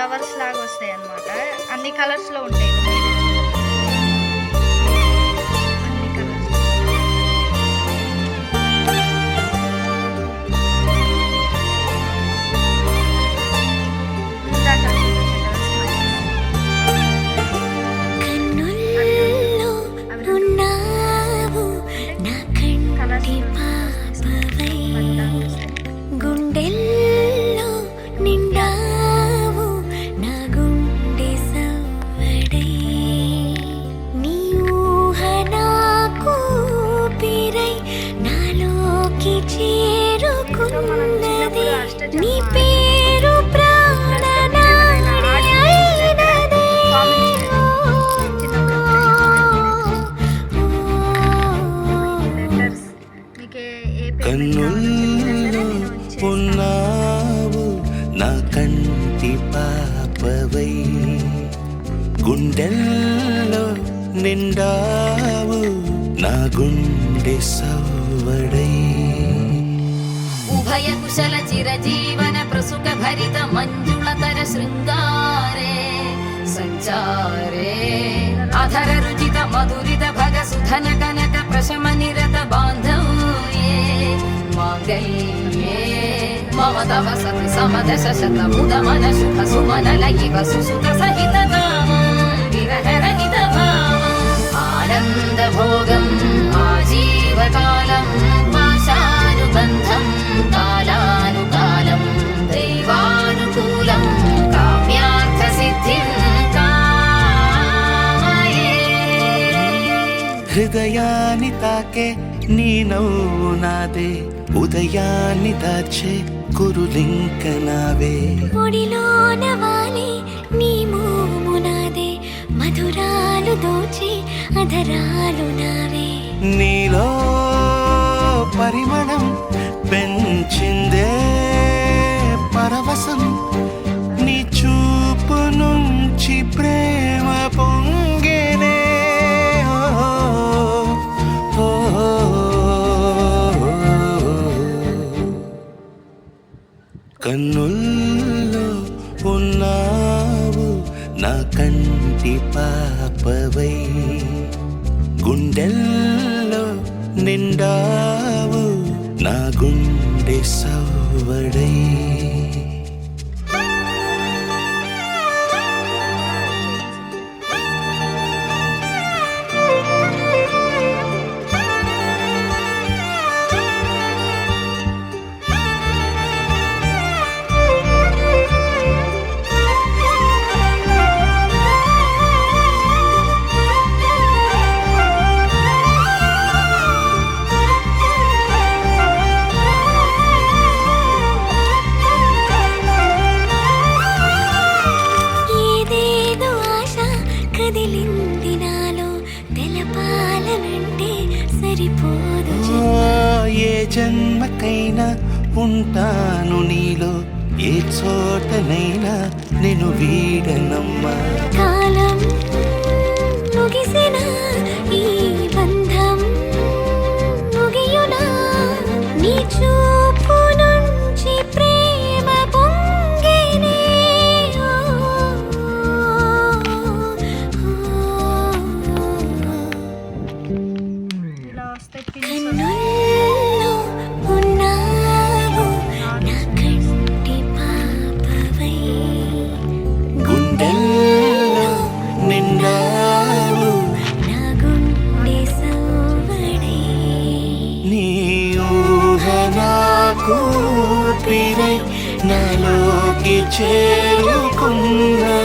Flowers లాగా వస్తాయి అన్నమాట అన్ని కలర్స్లో ఉంటాయి. చేరుకున్నది. నీ పేరు ప్రాణనాడి అయినదే లెటర్స్ మీకు ఏ- ఏ పేమెంట్ కన్నుల్లో ఉన్నావు నా కంటి పాపవై. గుండెల్లో నిండావు నా గుండె సవ్వడై उभय कुशल चिरजीवन प्रसुखरित मञ्जुळर शृङ्गारे। सञ्चारे अधररुचित मधुरिद भग सुधन कनक प्रशमनिरत बान्धौ मम तसतु समद शशतमुदमन सुख सुमन ल హృదయాన్ని తాకే నీ నవ్వు నాదే. ఉదయాన్ని దాచే కురులింక నావే. ఒడిలోన వాలి నీ మోము నాదే. మధురాలు దోచి అధరాలు నావే. నీలో పరిమళం పెంచిందే కన్నుల్లో ఉన్నావు నా కంటి పాపవై. గుండెల్లో నిండావు నా గుండె సవడై కదిలింది నాలో తెలపాలనంటే సరిపోదు ఆ, ఏ జన్మకైనా ఉంటాను నీలో ఏ చోటనైనా నేను వీడనమ్మా. కాలం ముగిసిన నాకు పిరై నాలోకి చేరుకున్నా